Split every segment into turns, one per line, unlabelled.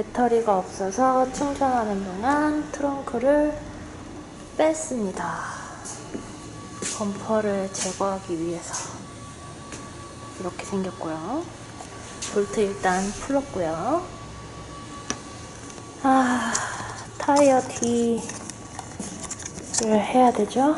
배터리가 없어서 충전하는 동안 트렁크를 뺐습니다. 범퍼를 제거하기 위해서 이렇게 생겼고요. 볼트 일단 풀었고요. 아, 타이어 D를 해야 되죠?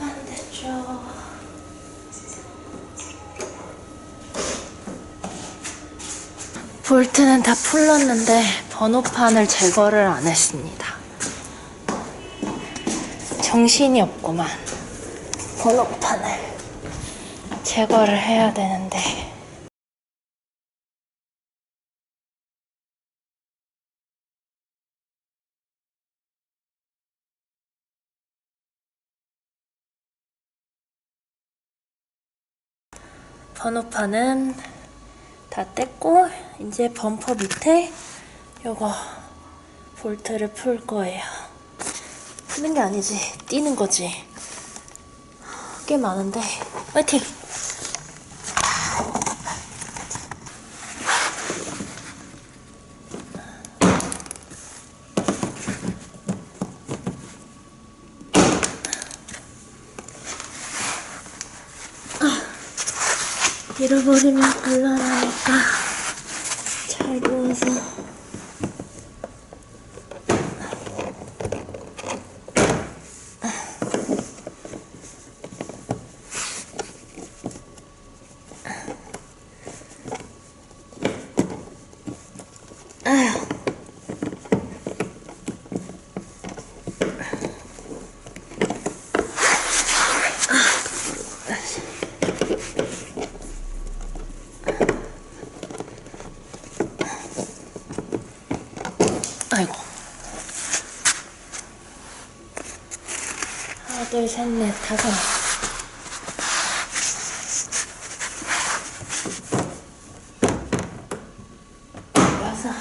안 됐죠. 볼트는 다 풀렀는데 번호판을 제거를 안 했습니다. 정신이 없구만. 번호판을 제거를 해야 되는데. 번호판은 다 뗐고 이제 범퍼 밑에 요거 볼트를 풀 거예요. 푸는 게 아니지, 띄는 거지. 꽤 많은데 화이팅! 잃어버리면 곤란하 Ah. 셋, 넷, 다섯. 여섯.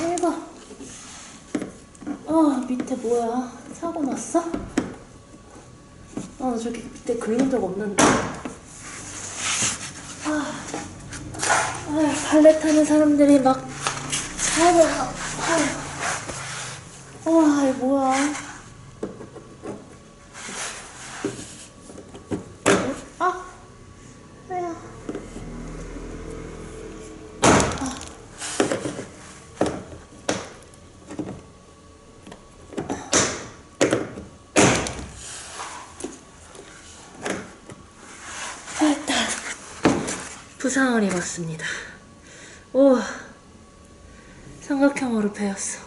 일곱. 어, 밑에 뭐야? 사고 났어? 아, 나 저기 밑에 긁은 적 없는데. 아, 아, 발레 타는 사람들이 막 사고 나. 아, 와, 이거 뭐야? 부상을 입었습니다. 오, 삼각형으로 베었어.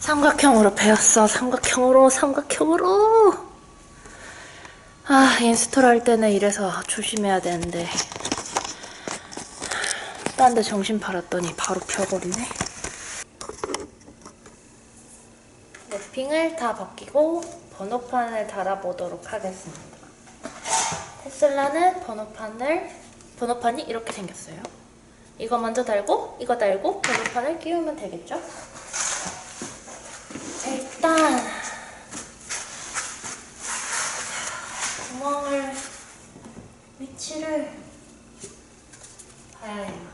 삼각형으로 베었어. 삼각형으로, 삼각형으로. 아, 인스톨 할 때는 이래서 조심해야 되는데. 딴 데 정신 팔았더니 바로 펴버리네. 랩핑을 다 벗기고 번호판을 달아보도록 하겠습니다. 테슬라는 번호판을 번호판이 이렇게 생겼어요. 이거 먼저 달고 이거 달고 번호판을 끼우면 되겠죠? 일단 구멍을 위치를 봐야 해요.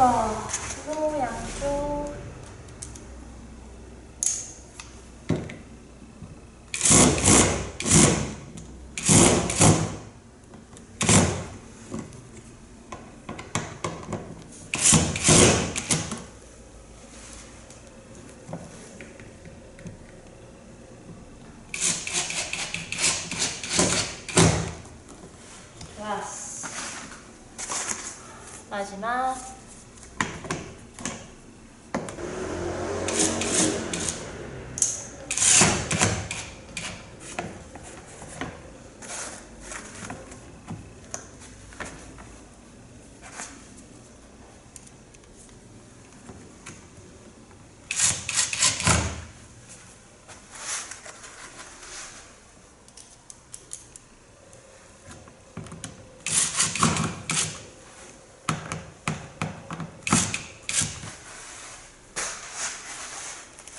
1번 소양조 좋았어 마지막.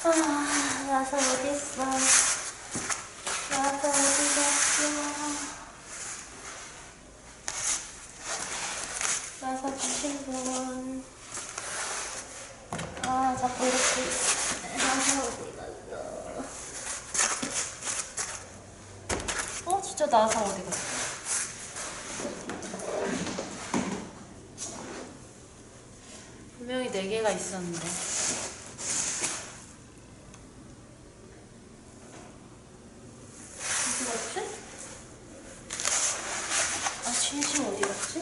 아, 나사 어딨어? 나사 어디 갔어? 나사 주신 분. 아, 자꾸 이렇게. 나사 어디 갔어? 어, 진짜 나사 어디 갔어? 분명히 네 개가 있었는데. 어디 갔지? 아, 진심 어디 갔지?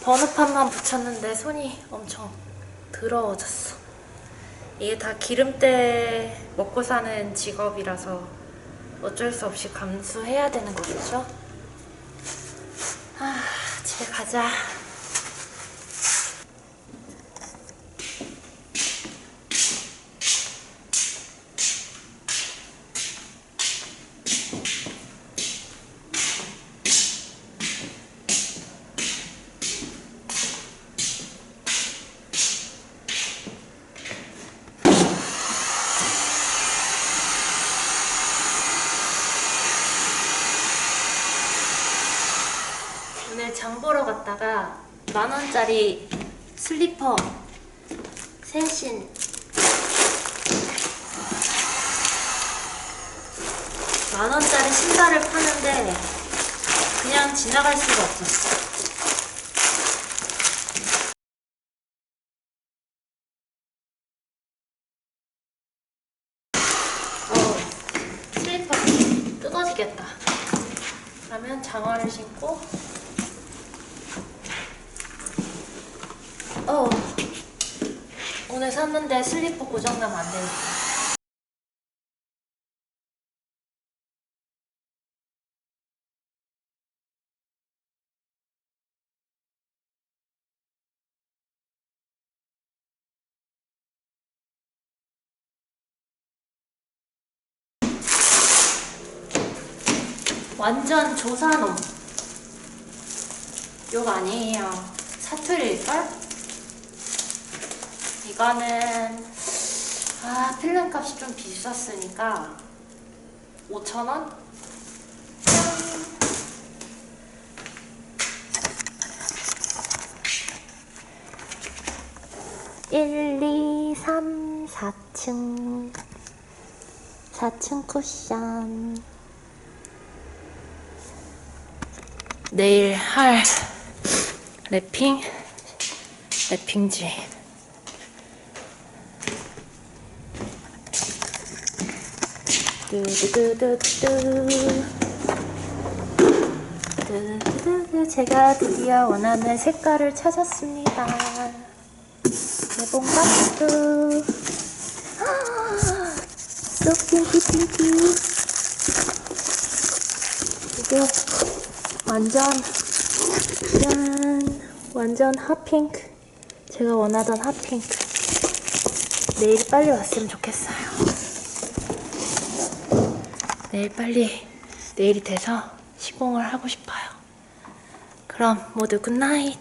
번호판만 붙였는데 손이 엄청 더러워졌어. 이게 다 기름때 먹고 사는 직업이라서 어쩔 수 없이 감수해야 되는 거겠죠? 아, 집에 가자. 오늘 장 보러 갔다가 만 원짜리 슬리퍼 세신 만 원짜리 신발을 파는데 그냥 지나갈 수가 없었어. 어, 슬리퍼 뜯어지겠다. 그러면 장어 하고 어. 오늘 샀는데 슬리퍼 고장나면 안 되니까. 완전 조산업 욕 아니에요. 사투리일걸? 이거는 아 필름 값이 좀 비쌌으니까 5,000원? 1, 2, 3, 4층. 4층 쿠션. 내일 할 랩핑? 랩핑지 뚜두두두두 뚜두두두 제가 드디어 원하는 색깔을 찾았습니다 개봉 박수 쏙 핑키 핑키 이게 완전 짠 완전 핫핑크 제가 원하던 핫핑크 내일 빨리 왔으면 좋겠어요 내일 빨리 내일이 돼서 시공을 하고 싶어요. 그럼 모두 굿나잇